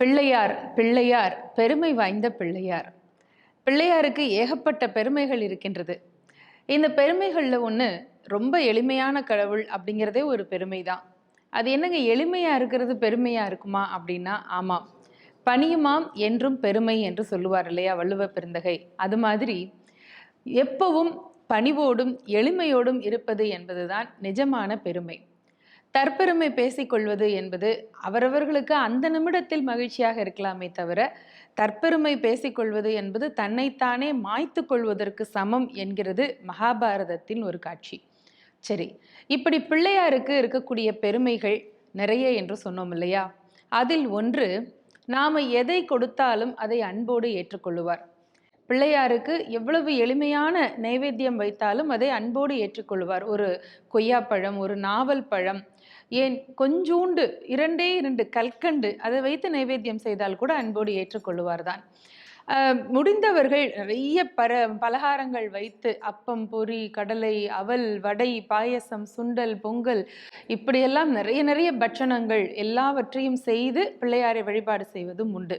பிள்ளையார் பிள்ளையார் பெருமை வாய்ந்த பிள்ளையார். பிள்ளையாருக்கு ஏகப்பட்ட பெருமைகள் இருக்கின்றது. இந்த பெருமைகளில் ஒன்று ரொம்ப எளிமையான கடவுள் அப்படிங்கிறதே ஒரு பெருமை தான் அது என்னங்க எளிமையாக இருக்கிறது பெருமையாக இருக்குமா அப்படின்னா ஆமாம் பணியுமாம் என்றும் பெருமை என்று சொல்லுவார் இல்லையா வள்ளுவ பெருந்தகை. அது மாதிரி எப்பவும் பணிவோடும் எளிமையோடும் இருப்பது என்பதுதான் நிஜமான பெருமை. தற்பெருமை பேசிக்கொள்வது என்பது அவரவர்களுக்கு அந்த நிமிடத்தில் மகிழ்ச்சியாக இருக்கலாமே தவிர தற்பெருமை பேசிக்கொள்வது என்பது தன்னைத்தானே மாய்த்து கொள்வதற்கு சமம் என்கிறது மகாபாரதத்தின் ஒரு காட்சி. சரி இப்படி பிள்ளையாருக்கு இருக்கக்கூடிய பெருமைகள் நிறைய என்று சொன்னோம் இல்லையா? அதில் ஒன்று நாம எதை கொடுத்தாலும் அதை அன்போடு ஏற்றுக்கொள்ளுவார். பிள்ளையாருக்கு எவ்வளவு எளிமையான நைவேத்தியம் வைத்தாலும் அதை அன்போடு ஏற்றுக்கொள்வார். ஒரு கொய்யாப்பழம் ஒரு நாவல் பழம் ஏன் கொஞ்சூண்டு இரண்டே இரண்டு கல்கண்டு அதை வைத்து நைவேத்தியம் செய்தால் கூட அன்போடு ஏற்றுக்கொள்வார் தான். முடிந்தவர்கள் நிறைய பர பலகாரங்கள் வைத்து அப்பம் பொரி கடலை அவல் வடை பாயசம் சுண்டல் பொங்கல் இப்படியெல்லாம் நிறைய நிறைய பட்சணங்கள் எல்லாவற்றையும் செய்து பிள்ளையாரை வழிபாடு செய்வதும் உண்டு.